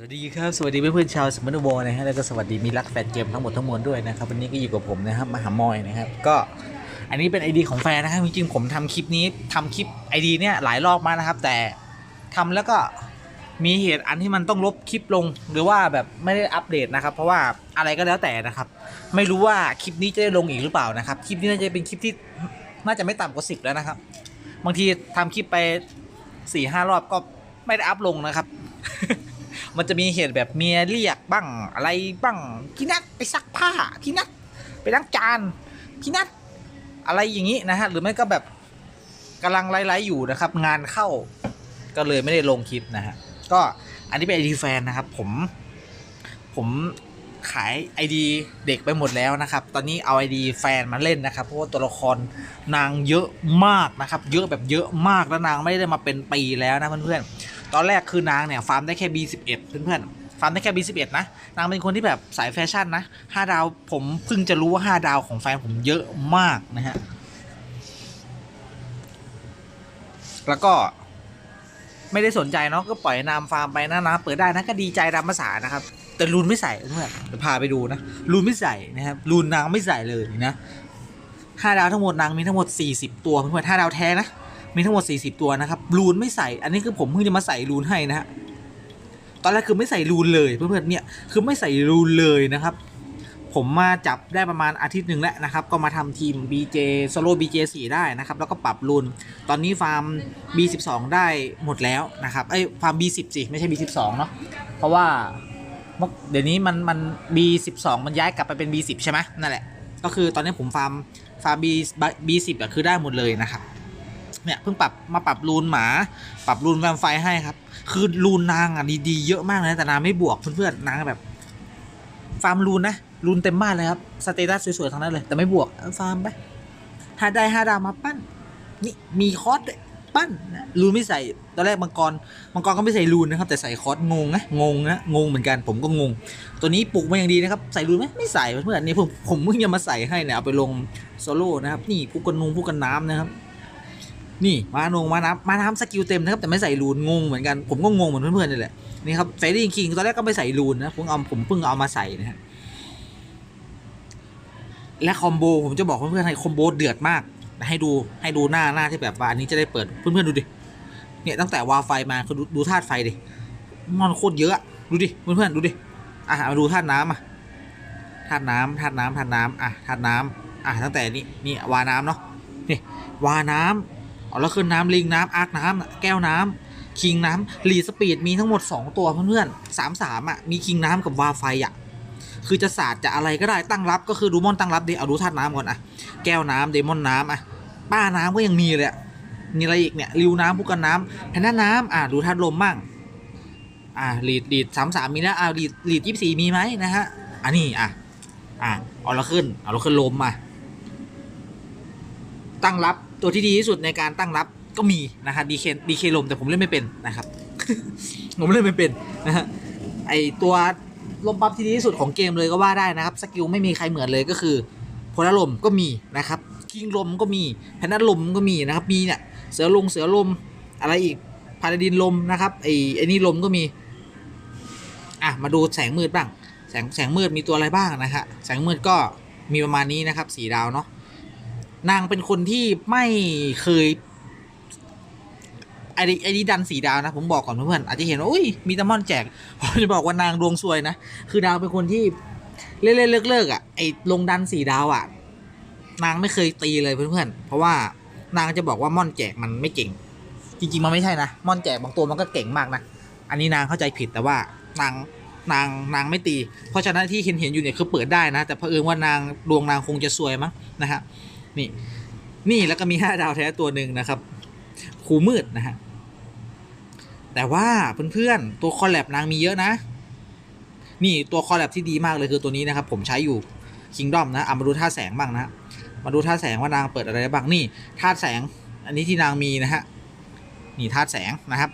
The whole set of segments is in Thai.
สวัสดีครับสวัสดีเพื่อนๆชาวสมนุโวนะฮะแล้วก็สวัสดีมีรักแฟนเกมทั้งหมดทั้งมวลด้วยนะครับวันนี้ก็อยู่กับผมนะครับมหามอยนะครับก็อันนี้เป็น ID ของแฟนนะครับจริงๆผมทำคลิปนี้ทำคลิป ID เนี่ยหลายรอบมากนะครับ แต่ทำแล้วก็มีเหตุอันที่มันต้องลบคลิปลง หรือว่าแบบไม่ได้อัปเดตนะครับ เพราะว่าอะไรก็แล้วแต่นะครับ ไม่รู้ว่าคลิปนี้จะได้ลงอีกหรือเปล่านะครับคลิปนี้น่าจะเป็นคลิปที่น่าจะไม่ต่ำกว่าสิบแล้วนะครับ บางทีทำคลิปไปสี่ห้ารอบก็ไม่ได้อัพลงนะครับ มันจะมีเหตุแบบเมียเรียกบ้างอะไรบ้างพี่นัทไปซักผ้าพี่นัทไปล้างจานพี่นัทอะไรอย่างนี้นะฮะหรือไม่ก็แบบกำลังไล่ๆอยู่นะครับ งานเข้าก็เลยไม่ได้ลงคลิปนะฮะก็อันนี้เป็นไอดีแฟนนะครับ ผม ผมขายไอดีเด็กไปหมดแล้วนะครับ ตอนนี้เอาไอดีแฟนมาเล่นนะครับ เพราะว่าตัวละครนางเยอะมากนะครับ เยอะแบบเยอะมากแล้วนางไม่ได้มาเป็นปีแล้วนะเพื่อนๆ ตอนแรกคือนางเนี่ยฟาร์มได้แค่ B11 เพื่อนๆฟาร์มได้แค่ B11 นะ นางเป็นคนที่แบบสายแฟชั่นนะ5ดาวผมเพิ่งจะรู้ว่า 5 ดาวของแฟนผมเยอะมากนะฮะ แล้วก็ไม่ได้สนใจเนาะก็ปล่อยนามฟาร์มไปนะนะเปิดได้นะก็ดีใจตามภาษานะครับ แต่รูนไม่ใส่เพื่อนเดี๋ยวพาไปดูนะรูนไม่ใส่นะครับรูนนางไม่ใส่เลยนะห้าดาวทั้งหมดนางมีทั้งหมด 40 ตัวเพื่อนๆห้าดาวแท้นะ มีทั้งหมด 40 ตัวนะครับรูนไม่ใส่อันนี้คือผมเพิ่งจะมาใส่รูนให้นะฮะตอนแรกคือไม่ใส่รูนเลยเพื่อนๆเนี่ยคือไม่ใส่รูนเลยนะครับ ผมมาจับได้ประมาณอาทิตย์หนึ่งแล้วนะครับ ก็มาทำทีม BJ Solo BJ 4ได้นะครับ แล้วก็ปรับรูนตอนนี้ฟาร์ม B12 ได้หมดแล้วนะครับเอ้ยฟาร์ม B10 สิไม่ใช่ B12 เนาะเพราะว่าเมื่อเดี๋ยวนี้มันมัน B12 มันย้ายกลับไปเป็น B10 ใช่ไหมนั่นแหละก็คือตอนนี้ผมฟาร์มฟาร์ม B B10 อะคือได้หมดเลยนะครับ เนี่ยเพิ่งปรับมาปรับรูนหมา ปรับรูนแวมไฟให้ครับ คือรูนนางอะดีๆเยอะมากเลยนะแต่นางไม่บวกเพื่อนๆนางแบบ ฟาร์มรูนนะรูนเต็มบ้านเลยครับสเตตัสสวยๆทั้งนั้นเลยแต่ไม่บวกฟาร์มไปถ้าได้ห้าดาวมาปั้นนี่มีคอร์สปั้นนะรูนไม่ใส่ตอนแรกมังกรมังกรก็ไม่ใส่รูนนะครับแต่ใส่คอร์สงงนะงงนะงงเหมือนกันผมก็งง ตัวนี้ปลูกมาอย่างดีนะครับใส่รูนไหมไม่ใส่เพื่อนๆนี่ผมผมเพิ่งจะมาใส่ให้เนี่ยเอาไปลงโซโล่นะครับนี่ผู้กันนุงผู้กันน้ำนะครับ นี่มานงมาน้ำมาน้ำสกิลเต็มนะครับแต่ไม่ใส่รูนงงเหมือนกันผมก็งงเหมือนเพื่อนๆนี่แหละนี่ครับเฟรดี้คิงตอนแรกก็ไม่ใส่รูนนะผมเอาผมเพิ่งเอามาใส่นะฮะและคอมโบผมจะบอกเพื่อนๆให้คอมโบเดือดมากให้ดูให้ดูหน้าหน้าที่แบบว่าอันนี้จะได้เปิดเพื่อนๆดูดิเนี่ยตั้งแต่วาไฟมาคือดูดูธาตุไฟดิมันโคตรเยอะดูดิเพื่อนๆดูดิอะมาดูธาตุน้ำอะธาตุน้ำธาตุน้ำธาตุน้ำอะธาตุน้ำอะตั้งแต่นี้นี่วาน้ำเนาะนี่วาน้ำ เอาแล้วขึ้นน้ำลิงน้ำอาร์คน้ำแก้วน้ำคิงน้ำลีสปีดมีทั้งหมด 2 ตัวเพื่อนๆสามสามอะมีคิงน้ำกับวาไฟอะคือจะศาสตร์จะอะไรก็ได้ตั้งรับก็คือดูมอนตั้งรับดิเอาดูธาตุน้ำก่อนอะแก้วน้ำเดมอนน้ำอะป้าน้ำก็ยังมีเลยอะมีอะไรอีกเนี่ยริวน้ำพุกันน้ำแพนด้าน้ำอะดูธาตุลมบ้างอะลีดลีดสามสามมีแล้วอะลีดลีดยี่สี่มีไหมนะฮะอันนี้อะอะเอาละขึ้นเอาละขึ้นลมมาตั้งรับ ตัวที่ดีที่สุดในการตั้งรับก็มีนะครับดีเคดีเคลมแต่ผมเล่นไม่เป็นนะครับ ผมเล่นไม่เป็นนะฮะไอตัวลมปั๊บที่ดีที่สุดของเกมเลยก็ว่าได้นะครับสกิลไม่มีใครเหมือนเลยก็คือพลลมก็มีนะครับคิงลมก็มีแพนนัลมก็มีนะครับมีเนี่ยเสือลงเสือลมอะไรอีกพาราดินลมนะครับไอไอนี่ลมก็มีอะมาดูแสงมืดบ้าง แสงแสงมืดมีตัวอะไรบ้างนะฮะแสงมืดก็มีประมาณนี้นะครับสีดาวเนาะ นางเป็นคนที่ไม่เคยไอ้ไอ้นี่ดันสีดาวนะ ผมบอกก่อนเพื่อนๆอาจจะเห็นว่าอุ้ยมีตะมอนแจกผมจะบอกว่านางดวงซวยนะ คือดาวเป็นคนที่เล่นๆเลิกๆอะไอ้ลงดันสีดาวอะ นางไม่เคยตีเลยเพื่อนๆเพราะว่านางจะบอกว่าม่อนแจกมันไม่เก่ง จริงๆมันไม่ใช่นะม่อนแจกบางตัวมันก็เก่งมากนะอันนี้นางเข้าใจผิดแต่ว่านางนางนางไม่ตี เพราะฉะนั้นที่เห็นเห็นอยู่เนี่ยคือเปิดได้นะ แต่เผอิญว่านางดวงนางคงจะซวยมั้งนะฮะ นี่ นี่แล้วก็มีห้าดาวแท้ตัวหนึ่งนะครับคูมืดนะฮะแต่ว่าเพื่อนๆตัวคอลแลบนางมีเยอะนะ นี่ตัวคอลแลบที่ดีมากเลยคือตัวนี้นะครับ ผมใช้อยู่คิงดอมนะเอามาดูท่าแสงบ้างนะ มาดูท่าแสงว่านางเปิดอะไรบ้างนี่ท่าแสง อันนี้ที่นางมีนะฮะนี่ท่าแสงนะครับ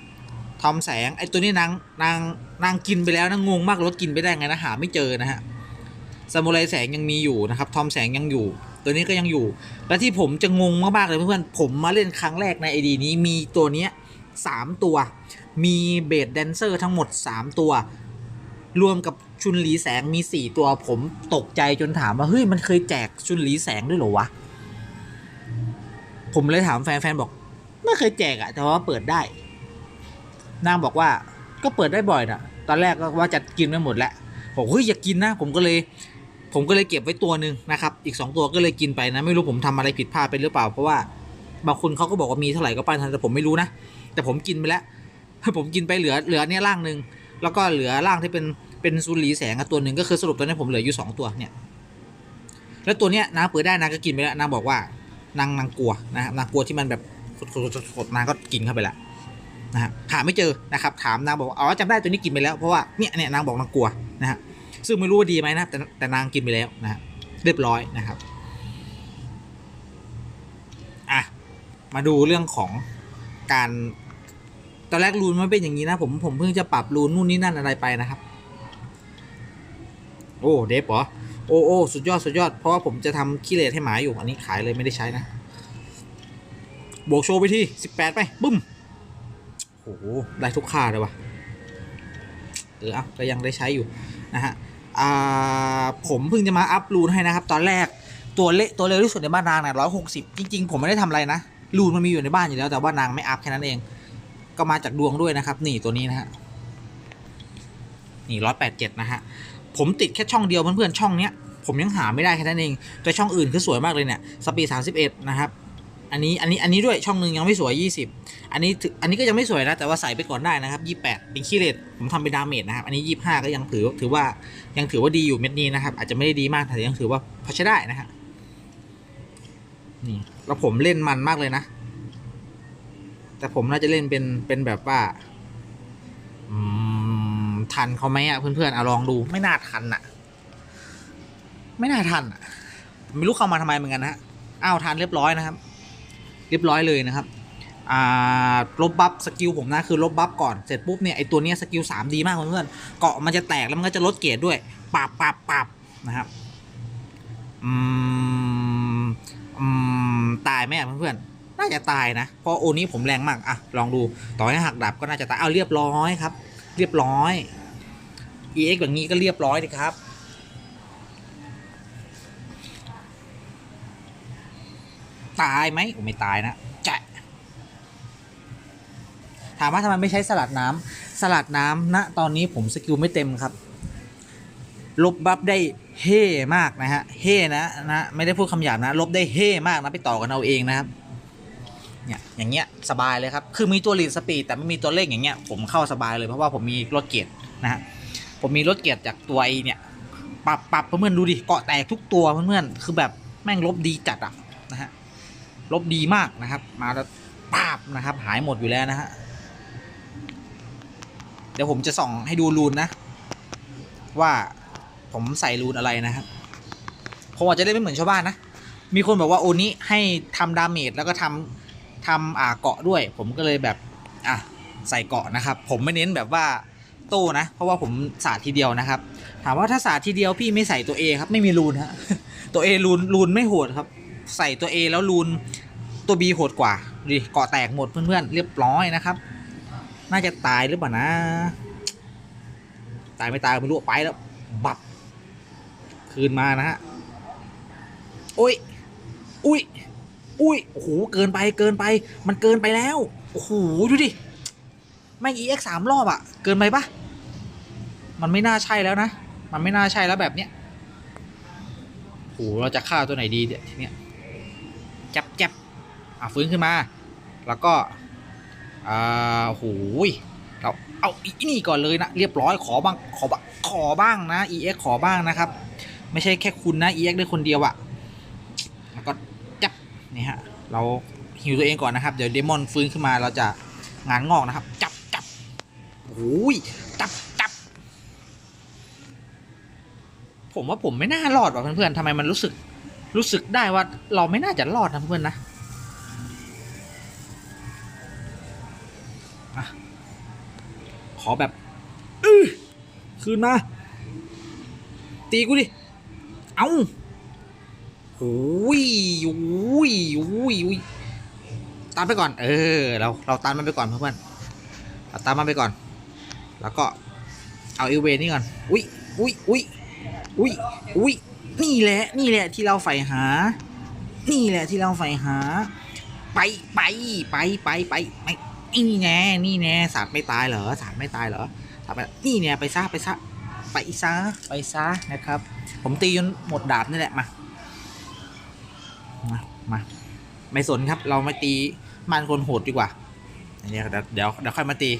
ทอมแสงไอตัวนี้นางนางนางกินไปแล้วนะงงมากรถกินไปได้ไงนะหาไม่เจอนะฮะซามูไรแสงยังมีอยู่นะครับ ทอมแสงยังอยู่ ตัวนี้ก็ยังอยู่ และที่ผมจะงงมากๆเลยเพื่อนๆผมมาเล่นครั้งแรกในไอดีนี้มีตัวเนี้ยสามตัว มีเบสแดนเซอร์ทั้งหมด 3 ตัว รวมกับชุนหลีแสงมีสี่ตัว ผมตกใจจนถามว่าเฮ้ยมันเคยแจกชุนหลีแสงด้วยเหรอวะ ผมเลยถามแฟนแฟนบอก ไม่เคยแจกอะแต่ว่าเปิดได้ นางบอกว่าก็เปิดได้บ่อยนะตอนแรกก็ว่าจะกินไม่หมดแล้วบอกเฮ้ยอย่ากินนะ ผมก็เลย ผมก็เลยเก็บไว้ตัวหนึ่งนะครับ อีกสองตัวก็เลยกินไปนะ ไม่รู้ผมทำอะไรผิดพลาดไปหรือเปล่า เพราะว่าบางคนเขาก็บอกว่ามีเท่าไหร่ก็ไปทันแต่ผมไม่รู้นะ แต่ผมกินไปแล้ว ผมกินไปเหลือเหลือเนี่ยร่างหนึ่งแล้วก็เหลือร่างที่เป็นเป็นซูรีแสงอะตัวหนึ่งก็คือสรุปตอนนี้ผมเหลืออยู่สองตัวเนี่ย แล้วตัวเนี้ยนางเปิดได้นางก็กินไปแล้วนางบอกว่านางนางกลัวนะครับนางกลัวที่มันแบบสดๆนางก็กินเข้าไปแล้วนะฮะหาไม่เจอนะครับ ถามนางบอกอ๋อจำได้ตัวนี้กินไปแล้วเพราะว่าเนี่ยเนี่ยนางบอกนางกลัวนะฮะ ซึ่งไม่รู้ว่าดีไหมนะแต่แต่นางกินไปแล้วนะฮะเรียบร้อยนะครับอะมาดูเรื่องของการตอนแรกรูนมันเป็นอย่างนี้นะผมผมเพิ่งจะปรับรูนนู่นนี่นั่นอะไรไปนะครับ โอ้เดฟเหรอโอ้โอ้สุดยอดสุดยอดเพราะว่าผมจะทำขี้เลสให้หมาอยู่อันนี้ขายเลยไม่ได้ใช้นะบวกโชว์ไปที่สิบแปดไปบึ้มโอ้โหได้ทุกค่าเลยวะเอออะก็ยังได้ใช้อยู่นะฮะ ผมเพิ่งจะมาอัพรูนให้นะครับ ตอนแรกตัวเละตัวเร็วที่สุดในบ้านนางเนี่ยร้อยหกสิบจริง ๆ ผมไม่ได้ทำอะไรนะรูนมันมีอยู่ในบ้านอยู่แล้ว แต่ว่านางไม่อัพแค่นั้นเอง ก็มาจากดวงด้วยนะครับ นี่ตัวนี้นะฮะนี่ร้อยแปดเจ็ดนะฮะผมติดแค่ช่องเดียวเพื่อนๆช่องเนี้ยผมยังหาไม่ได้แค่นั้นเองแต่ช่องอื่นคือสวยมากเลยเนี่ยสปีดสามสิบเอ็ดนะครับ อันนี้อันนี้อันนี้ด้วยช่องหนึ่งยังไม่สวยยี่สิบอันนี้ถืออันนี้ก็ยังไม่สวยนะ แต่ว่าใส่ไปก่อนได้นะครับยี่แปดเป็นขี้เลสผมทำเป็นดาเมจนะครับ อันนี้ยี่ห้าก็ยังถือถือว่ายังถือว่าดีอยู่เม็ดนี้นะครับ อาจจะไม่ได้ดีมากแต่ยังถือว่าพอใช้ได้นะฮะนี่แล้วผมเล่นมันมากเลยนะ แต่ผมน่าจะเล่นเป็นเป็นแบบว่าทันเขาไหมอะเพื่อนๆเอาลองดูไม่น่าทันอะ ไม่น่าทันอะไม่รู้เข้ามาทำไมเหมือนกันนะฮะอ้าวทันเรียบร้อยนะครับ เรียบร้อยเลยนะครับลบบัฟสกิลผมนะคือลบบัฟก่อนเสร็จปุ๊บเนี่ยไอตัวเนี้ยสกิลสามดีมากเพื่อนๆเกาะมันจะแตกแล้วมันก็จะลดเกรดด้วยปับปับปับนะครับอืมอืมตายไหมเพื่อนๆน่าจะตายนะเพราะโอนี้ผมแรงมากอะลองดูต่อให้หักดับก็น่าจะตายเอาเรียบร้อยครับ เรียบร้อย EX แบบนี้ก็เรียบร้อยดีครับ ตายไหมโอ้ไม่ตายนะจะถามว่าทำไมไม่ใช้สลัดน้ำสลัดน้ำณตอนนี้ผมสกิลไม่เต็มครับ ลบบัฟได้เฮ่มากนะฮะเฮ่นะนะไม่ได้พูดคำหยาบนะ ลบได้เฮ่มากนะไปต่อกันเอาเองนะครับเนี่ยอย่างเงี้ยสบายเลยครับ คือมีตัวลีดสปีดแต่ไม่มีตัวเลขอย่างเงี้ยผมเข้าสบายเลยเพราะว่าผมมีรถเกียร์นะฮะผมมีรถเกียร์จากตัวไอเนี่ยปรับปรับเพื่อนๆดูดิเกาะแตกทุกตัวเพื่อนๆคือแบบแม่งลบดีจัดอะนะฮะ ลบดีมากนะครับ มาแล้วปาบนะครับ หายหมดอยู่แล้วนะฮะเดี๋ยวผมจะส่องให้ดูรูนนะ ว่าผมใส่รูนอะไรนะครับผมอาจจะได้ไม่เหมือนชาวบ้านนะ มีคนบอกว่าโอนี้ให้ทำดาเมจแล้วก็ทำทำอ่าเกาะด้วย ผมก็เลยแบบอะใส่เกาะนะครับ ผมไม่เน้นแบบว่าโต้นะ เพราะว่าผมสาดทีเดียวนะครับ ถามว่าถ้าสาดทีเดียวพี่ไม่ใส่ตัว A ครับ ไม่มีรูนฮะตัว A รูนรูนไม่โหดครับ ใส่ตัว A แล้วรูนตัว B โหดกว่าดิเกาะแตกหมดเพื่อนๆเรียบร้อยนะครับ น่าจะตายหรือเปล่านะ ตายไม่ตายไม่รู้ไปแล้ว บับ คืนมานะฮะโอ้ย อุ้ย อุ้ย โอ้โห เกินไป เกินไป มันเกินไปแล้ว โอ้โห ดูดิ แม่ง EX สามรอบอะเกินไปปะมันไม่น่าใช่แล้วนะ มันไม่น่าใช่แล้วแบบเนี้ยโอ้โห เราจะฆ่าตัวไหนดีเนี่ยทีเนี้ย อะฟื้นขึ้นมา แล้วก็อ่าโหยเราเอาอีนี่ก่อนเลยนะ เรียบร้อยขอบ้างขอบ้างขอบ้างนะ EX ขอบ้างนะครับ ไม่ใช่แค่คุณนะ EX ได้คนเดียวอะแล้วก็จับนี่ฮะเราหิวตัวเองก่อนนะครับ เดี๋ยวเดมอนฟื้นขึ้นมาเราจะงานงอกนะครับ จับจับโอ้ยจับจับ ผมว่าผมไม่น่ารอดว่ะเพื่อนๆทำไมมันรู้สึก รู้สึกได้ว่าเราไม่น่าจะรอดนะเพื่อนๆนะ อแบบอื้อคืนมา ตีกูดิ เอาโอ้ยโอ้ยโอ้ยโอ้ยตามไปก่อน เออ เรา เราตามมันไปก่อนเพื่อนเราตามมันไปก่อน แล้วก็ เอาเอเวนี่ก่อน อุ้ยอุ้ยอุ้ยอุ้ยอุ้ยนี่แหละ นี่แหละที่เราใฝ่หา นี่แหละที่เราใฝ่หา ไป ไป ไป ไป ไปไป นี่แน่นี่แน่สาดไม่ตายเหรอสาดไม่ตายเหรอสาดไปนี่แน่ไปซะไปซะไปซะไปซะนะครับ ผมตีจนหมดดาบนี่แหละมามามาไม่สนครับ เราไมาตีมันคนโหดดีกว่าเดี๋ยวเดี๋ยวเดี๋ยวค่อยมาตี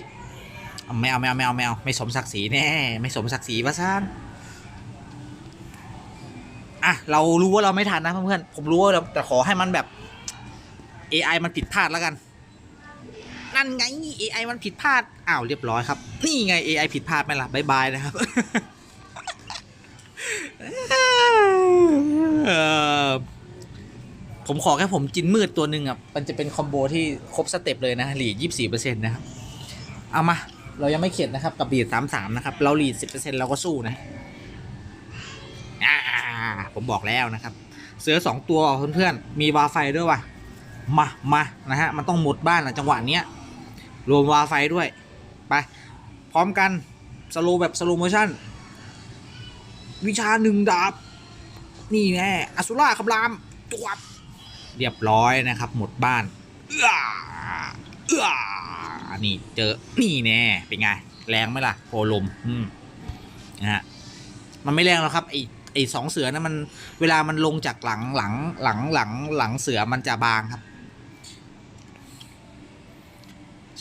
เอาไม่เอาไม่เอาไม่เอาไม่เอาไม่สมศักดิ์ศรีแน่ ไม่สมศักดิ์ศรีวะซ่านอะเรารู้ว่าเราไม่ทันนะเพื่อนๆผมรู้ว่าเราแต่ขอให้มันแบบ AI มันผิดพลาดแล้วกัน นั่นไง AI มันผิดพลาด อ้าวเรียบร้อยครับ นี่ไง AI ผิดพลาดไหมล่ะบายบายนะครับ ผมขอแค่ผมจินมืดตัวหนึ่งอะ มันจะเป็นคอมโบที่ครบสเต็ปเลยนะหลีดยี่สี่เปอร์เซ็นต์นะครับ เอามา เรายังไม่เข็ดนะครับ กับหลีดสามสามนะครับ เราหลีดสิบเปอร์เซ็นต์เราก็สู้นะผมบอกแล้วนะครับ เสือสองตัวเพื่อนๆมีวาไฟด้วยว่ะมามานะฮะ มันต้องหมดบ้านอะจังหวะเนี้ย รวมวาไฟด้วย ไป พร้อมกัน สโลแบบสโลโมชั่น วิชาหนึ่งดาบ นี่แน่อสุราคำรามจวบเรียบร้อยนะครับ หมดบ้าน เอื้อเอื้อนี่เจอ นี่แน่ เป็นไง แรงไหมล่ะโคลม อืม นะฮะ มันไม่แรงหรอกครับไอไอสองเสือนะมัน เวลามันลงจากหลังหลังหลังหลังหลังเสือมันจะบางครับ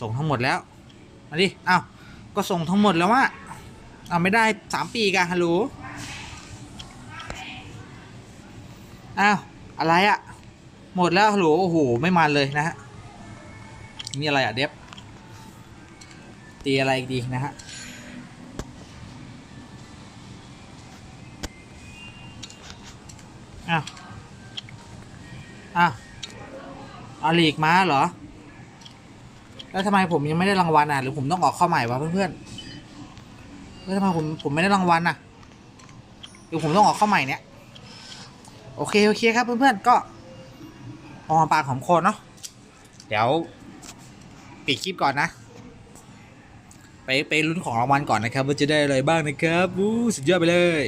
ส่งทั้งหมดแล้วมาดิอ้าวก็ส่งทั้งหมดแล้วว่าเอาไม่ได้สามปีกันฮัลโหลอ้าวอะไรอะหมดแล้วฮัลโหลโอ้โหไม่มาเลยนะฮะนี่อะไรอะเดฟตีอะไรอีกดีนะฮะอ้าวอ้าวอาลีกมาเหรอ แล้วทำไมผมยังไม่ได้รางวัลอะหรือผมต้องออกข้าใหม่วะเพื่อนๆแล้วทำไมผมผมไม่ได้รางวัลอะหรือผมต้องออกข้าใหม่เนี่ยโอเคโอเคครับเพื่อนๆก็ออกมปากของโคนเนาะเดี๋ยวปิดคลิปก่อนนะ ไปไปลุ้นของรางวัลก่อนนะครับว่าจะได้อะไรบ้างนะครับอู้สุดยอดไปเลย